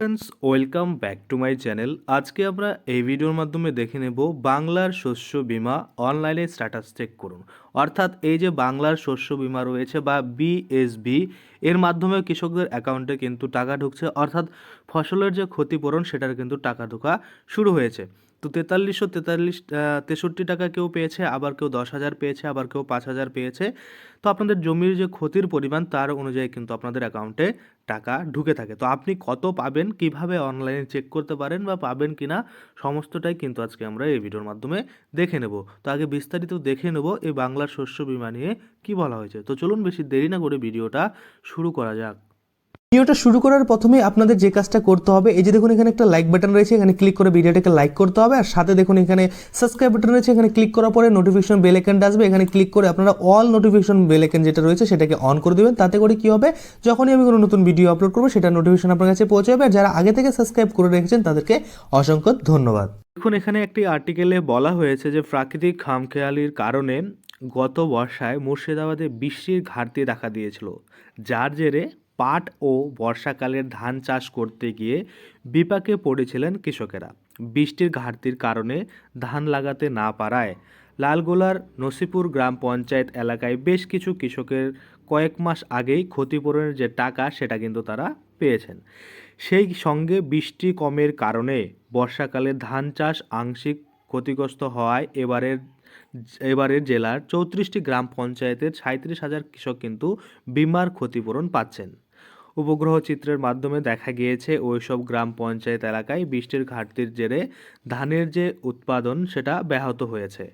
Friends welcome back to my channel আজকে আমরা এই ভিডিওর মাধ্যমে দেখে নেব বাংলার শস্য বীমা অনলাইনে স্ট্যাটাস চেক করুন। অর্থাৎ এই যে বাংলার শস্য বীমা রয়েছে বা বিএসবি এর মাধ্যমে কৃষকদের অ্যাকাউন্টে কিন্তু টাকা ঢুকছে। অর্থাৎ ফসলের যে ক্ষতিপূরণ, সেটার কিন্তু টাকা ঢোকা শুরু হয়েছে। তো তেতাল্লিশশো তেতাল্লিশ তেষট্টি টাকা কেউ পেয়েছে, আবার কেউ দশ হাজার পেয়েছে, আবার কেউ পাঁচ হাজার পেয়েছে। তো আপনাদের জমির যে ক্ষতির পরিমাণ, তার অনুযায়ী কিন্তু আপনাদের অ্যাকাউন্টে টাকা ঢুকে থাকে। তো আপনি কত পাবেন, কীভাবে অনলাইনে চেক করতে পারেন বা পাবেন কিনা, সমস্তটাই কিন্তু আজকে আমরা এই ভিডিওর মাধ্যমে দেখে নেব। তো আগে বিস্তারিত দেখে নেব এই বাংলার শস্য বিমা নিয়ে কী বলা হয়েছে। তো চলুন বেশি দেরি না করে ভিডিওটা শুরু করা যাক। ভিডিওটা শুরু করার প্রথমে আপনাদের যে কাজটা করতে হবে, এই যে দেখুন এখানে একটা লাইক বাটন রয়েছে, এখানে ক্লিক করে ভিডিওটাকে লাইক করতে হবে, আর সাথে দেখুন এখানে সাবস্ক্রাইব বাটন রয়েছে, এখানে ক্লিক করার পরে নোটিফিকেশন বেল আইকনটা আসবে, এখানে ক্লিক করে আপনারা অল নোটিফিকেশন বেল আইকন যেটা রয়েছে সেটাকে অন করে দেবেন, তাতে করে কি হবে, যখনই আমি কোনো নতুন ভিডিও আপলোড করব সেটা নোটিফিকেশন আপনার কাছে পৌঁছে যাবে, আর যারা আগে থেকে সাবস্ক্রাইব করে রেখেছেন, তাদেরকে অসংখ্য ধন্যবাদ। দেখুন, এখানে একটি আর্টিকেলে বলা হয়েছে যে, প্রাকৃতিক খামখেয়ালির কারণে গত বর্ষায় মুর্শিদাবাদে বৃষ্টির ঘাটতি দেখা দিয়েছিল, যার জেরে পাট ও বর্ষাকালের ধান চাষ করতে গিয়ে বিপাকে পড়েছিলেন কৃষকেরা। বৃষ্টির ঘাটতির কারণে ধান লাগাতে না পারায় লালগোলার নসিপুর গ্রাম পঞ্চায়েত এলাকায় বেশ কিছু কৃষকের কয়েক মাস আগেই ক্ষতিপূরণের যে টাকা, সেটা কিন্তু তারা পেয়েছেন। সেই সঙ্গে বৃষ্টি কমের কারণে বর্ষাকালে ধান চাষ আংশিক ক্ষতিগ্রস্ত হওয়ায় এবারের এবারের জেলার চৌত্রিশটি গ্রাম পঞ্চায়েতের সাঁত্রিশ হাজার কৃষক কিন্তু বিমার ক্ষতিপূরণ পাচ্ছেন। উপগ্রহ চিত্রের মাধ্যমে দেখা গিয়েছে ওইসব গ্রাম পঞ্চায়েত এলাকায় বৃষ্টির ঘাটতির জেরে ধানের যে উৎপাদন, সেটা ব্যাহত হয়েছে।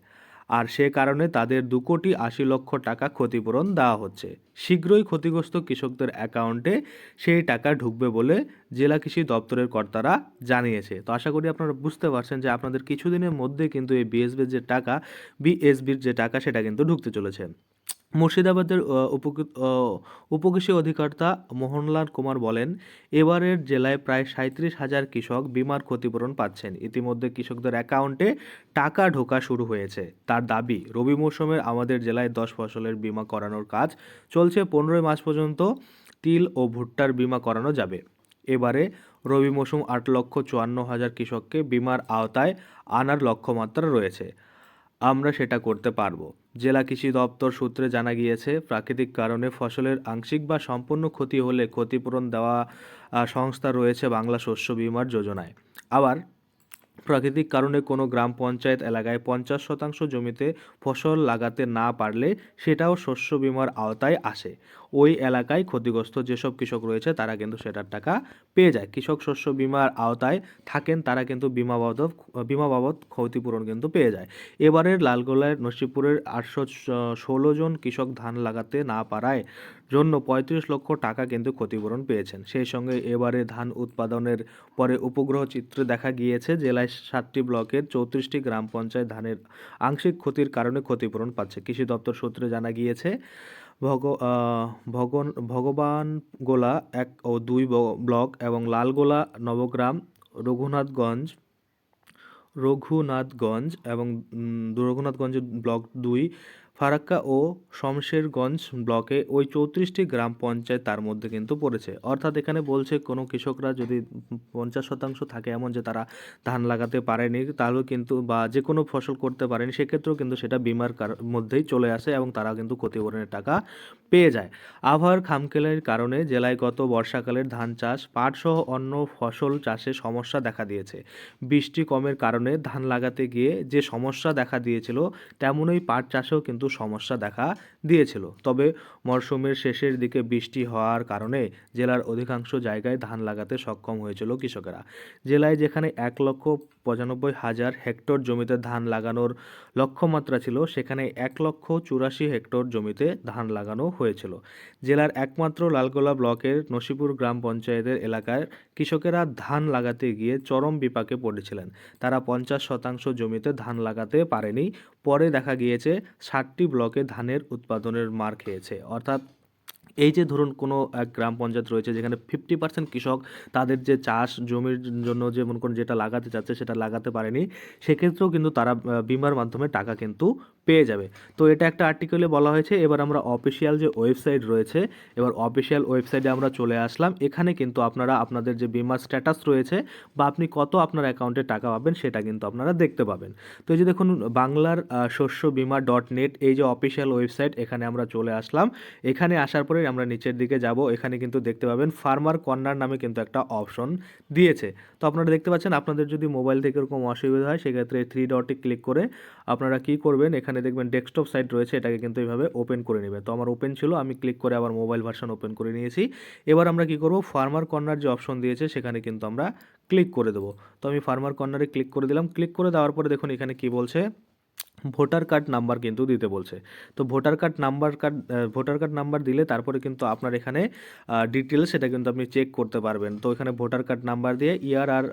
আর সে কারণে তাদের দু কোটি আশি লক্ষ টাকা ক্ষতিপূরণ দেওয়া হচ্ছে। শীঘ্রই ক্ষতিগ্রস্ত কৃষকদের অ্যাকাউন্টে সেই টাকা ঢুকবে বলে জেলা কৃষি দপ্তরের কর্তারা জানিয়েছে। তো আশা করি আপনারা বুঝতে পারছেন যে আপনাদের কিছুদিনের মধ্যে কিন্তু এই বিএসবির যে টাকা, বিএসবির যে টাকা, সেটা কিন্তু ঢুকতে চলেছে। মুর্শিদাবাদের উপকৃষি অধিকর্তা মোহনলাল কুমার বলেন, এবারের জেলায় প্রায় সাঁত্রিশ হাজার কৃষক বিমার ক্ষতিপূরণ পাচ্ছেন। ইতিমধ্যে কৃষকদের অ্যাকাউন্টে টাকা ঢোকা শুরু হয়েছে। তার দাবি, রবি মৌসুমের আমাদের জেলায় দশ ফসলের বিমা করানোর কাজ চলছে, পনেরোই মাস পর্যন্ত তিল ও ভুট্টার বিমা করানো যাবে। এবারে রবি মৌসুম আট লক্ষ চুয়ান্ন হাজার কৃষককে বিমার আওতায় আনার লক্ষ্যমাত্রা রয়েছে। আমরা সেটা করতে পারব। জেলা কৃষি দপ্তর সূত্রে জানা গিয়েছে, প্রাকৃতিক কারণে ফসলের আংশিক বা সম্পূর্ণ ক্ষতি হলে ক্ষতিপূরণ দেওয়া সংস্থা রয়েছে বাংলা শস্য বিমার যোজনায়। আবার, প্রাকৃতিক কারণে কোনো গ্রাম পঞ্চায়েত এলাকায় পঞ্চাশ শতাংশ জমিতে ফসল লাগাতে না পারলে সেটাও শস্য বিমার আওতায় আসে। ওই এলাকায় ক্ষতিগ্রস্ত যেসব কৃষক রয়েছে, তারা কিন্তু সেটার টাকা পেয়ে যায়। কৃষক শস্য বীমার আওতায় থাকেন, তারা কিন্তু বিমা বাবদ বিমা বাবদ ক্ষতিপূরণ কিন্তু পেয়ে যায়। এবারের লালগোলায় নসিপুরের আটশো ষোলো জন কৃষক ধান লাগাতে না পারায় জন্য পঁয়ত্রিশ লক্ষ টাকা কিন্তু ক্ষতিপূরণ পেয়েছেন। সেই সঙ্গে এবারে ধান উৎপাদনের পরে উপগ্রহ চিত্রে দেখা গিয়েছে, জেলায় সাতটি ব্লকের চৌত্রিশটি গ্রাম পঞ্চায়েত ধানের আংশিক ক্ষতির কারণে ক্ষতিপূরণ পাচ্ছে। কৃষি দপ্তর সূত্রে জানা গিয়েছে ভগ ভগ ভগন ভগবান গোলা এক ও দুই ব্লক এবং লালগোলা, নবগ্রাম, রঘুনাথগঞ্জ রঘুনাথগঞ্জ এবং রঘুনাথগঞ্জের রঘুনাথগঞ্জ ব্লক দুই ফারাক্কা ও শমশেরগঞ্জ ব্লকে ওই চৌত্রিশটি গ্রাম পঞ্চায়েত তার মধ্যে কিন্তু পড়েছে। অর্থাৎ এখানে বলছে, কোনো কৃষকরা যদি পঞ্চাশ শতাংশ থাকে এমন যে তারা ধান লাগাতে পারেনি তাহলেও কিন্তু বা যে কোনো ফসল করতে পারেনি, সেক্ষেত্রেও কিন্তু সেটা বিমার মধ্যেই চলে আসে এবং তারা কিন্তু ক্ষতিপূরণের টাকা পেয়ে যায়। আবহাওয়ার খামখেয়ালির কারণে জেলায় গত বর্ষাকালের ধান চাষ, পাট সহ অন্য ফসল চাষে সমস্যা দেখা দিয়েছে। বৃষ্টি কমের কারণে ধান লাগাতে গিয়ে যে সমস্যা দেখা দিয়েছিল, তেমনই পাট চাষেও কিন্তু সমস্যা দেখা দিয়েছিল। তবে মরশুমের শেষের দিকে বৃষ্টি হওয়ার কারণে জেলার অধিকাংশ জায়গায় ধান লাগাতে সক্ষম হয়েছিল কৃষকেরা। জেলায় যেখানে এক লক্ষ পঁচানব্বই হাজার হেক্টর জমিতে ধান লাগানোর লক্ষ্যমাত্রা ছিল, সেখানে এক লক্ষ চুরাশি হেক্টর জমিতে ধান লাগানো হয়েছিল। জেলার একমাত্র লালগোলা ব্লকের নসিপুর গ্রাম পঞ্চায়েতের এলাকায় কৃষকেরা ধান লাগাতে গিয়ে চরম বিপাকে পড়েছিলেন। তারা পঞ্চাশ শতাংশ জমিতে ধান লাগাতে পারেনি পরে দেখা গিয়েছে ষাটটি ব্লকে ধানের উৎপাদনের মার খেয়েছে। অর্থাৎ এই যে ধরুন কোনো এক গ্রাম পঞ্চায়েত রয়েছে যেখানে ফিফটি পার্সেন্ট কৃষক তাদের যে চাষ জমির জন্য যে মনে করুন যেটা লাগাতে চাচ্ছে সেটা লাগাতে পারেনি, সেক্ষেত্রেও কিন্তু তারা বিমার মাধ্যমে টাকা কিন্তু পেয়ে যাবে। তো এটা একটা আর্টিকেলে বলা হয়েছে। এবার আমরা অফিসিয়াল যে ওয়েবসাইট রয়েছে, এবার অফিসিয়াল ওয়েবসাইটে আমরা চলে আসলাম। এখানে কিন্তু আপনারা আপনাদের যে বিমার স্ট্যাটাস রয়েছে বা আপনি কত আপনার অ্যাকাউন্টে টাকা পাবেন, সেটা কিন্তু আপনারা দেখতে পাবেন। তো এই যে দেখুন, বাংলার শস্য বিমা ডট নেট এই যে অফিসিয়াল ওয়েবসাইট এখানে আমরা চলে আসলাম। এখানে আসার পরে আমরা নিচের দিকে যাব। এখানে কিন্তু দেখতে পাবেন ফার্মার কর্নার নামে কিন্তু একটা অপশন দিয়েছে। তো আপনারা দেখতে পাচ্ছেন, আপনাদের যদি মোবাইল থেকে এরকম অসুবিধা হয়, সেক্ষেত্রে থ্রি ডটে ক্লিক করে আপনারা কি করবেন? এখানে দেখবেন ডেস্কটপ সাইট রয়েছে, এটাকে কিন্তু এইভাবে ওপেন করে নেবে। তো আমার ওপেন ছিল, আমি ক্লিক করে আবার মোবাইল ভার্সন ওপেন করে নিয়েছি। এবার আমরা কি করব? ফার্মার কর্নার যে অপশন দিয়েছে, সেখানে কিন্তু আমরা ক্লিক করে দেবো। তো আমি ফার্মার কর্নারে ক্লিক করে দিলাম। ক্লিক করে দেওয়ার পরে দেখুন এখানে কি বলছে? ভোটার কার্ড নাম্বার কিন্তু দিতে বলছে। তো voter card number card voter card number দিলে তারপরে কিন্তু আপনার এখানে ডিটেলস সেটা কিন্তু আপনি চেক করতে পারবেন। তো এখানে ভোটার কার্ড নাম্বার দিয়ে ইয়ার আর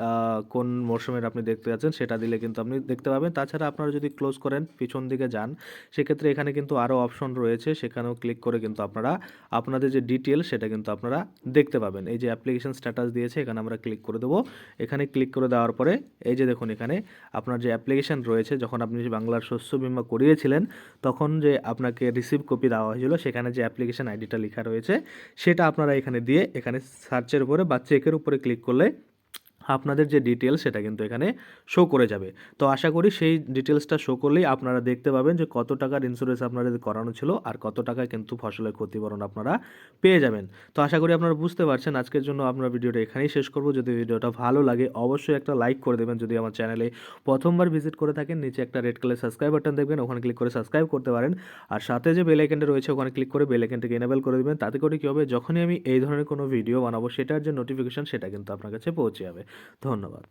কোন মরশুমের আপনি দেখতে যাচ্ছেন সেটা দিলে কিন্তু আপনি দেখতে পাবেন। তাছাড়া আপনারা যদি ক্লোজ করেন, পিছন দিকে যান, সেক্ষেত্রে এখানে কিন্তু আরও অপশন রয়েছে। সেখানেও ক্লিক করে কিন্তু আপনারা, আপনাদের যে ডিটেল সেটা কিন্তু আপনারা দেখতে পাবেন। এই যে অ্যাপ্লিকেশন স্ট্যাটাস দিয়েছে, এখানে আমরা ক্লিক করে দেবো। এখানে ক্লিক করে দেওয়ার পরে, এই যে দেখুন এখানে আপনার যে অ্যাপ্লিকেশন রয়েছে, যখন আপনি বাংলার শস্য বিমা করিয়েছিলেন, তখন যে আপনাকে রিসিভ কপি দেওয়া হয়েছিল, সেখানে যে অ্যাপ্লিকেশান আইডিটা লেখা রয়েছে, সেটা আপনারা এখানে দিয়ে, এখানে সার্চের উপরে বা চেকের উপরে ক্লিক করলে আপনাদের যে ডিটেলস সেটা কিন্তু এখানে শো করে যাবে। তো আশা করি সেই ডিটেলসটা শো করলেই আপনারা দেখতে পাবেন যে কত টাকার ইন্স্যুরেন্স আপনাদের করানো ছিল আর কত টাকা কিন্তু ফসলের ক্ষতিপূরণ আপনারা পেয়ে যাবেন। তো আশা করি আপনারা বুঝতে পারছেন। আজকের জন্য আপনার ভিডিওটা এখানেই শেষ করব। যদি ভিডিওটা ভালো লাগে অবশ্যই একটা লাইক করে দেবেন। যদি আমার চ্যানেলে প্রথমবার ভিজিট করে থাকেন, নিচে একটা রেড কালার সাবস্ক্রাইব বাটন দেখবেন, ওখানে ক্লিক করে সাবস্ক্রাইব করতে পারেন। আর সাথে যে বেল আইকনটা রয়েছে, ওখানে ক্লিক করে বেল আইকনটাকে এনেবেল করে দেবেন। তাতে করে কী হবে? যখনই আমি এই ধরনের কোনো ভিডিও বানাবো, সেটার যে নোটিফিকেশন সেটা কিন্তু আপনার কাছে পৌঁছে যাবে। ধন্যবাদ।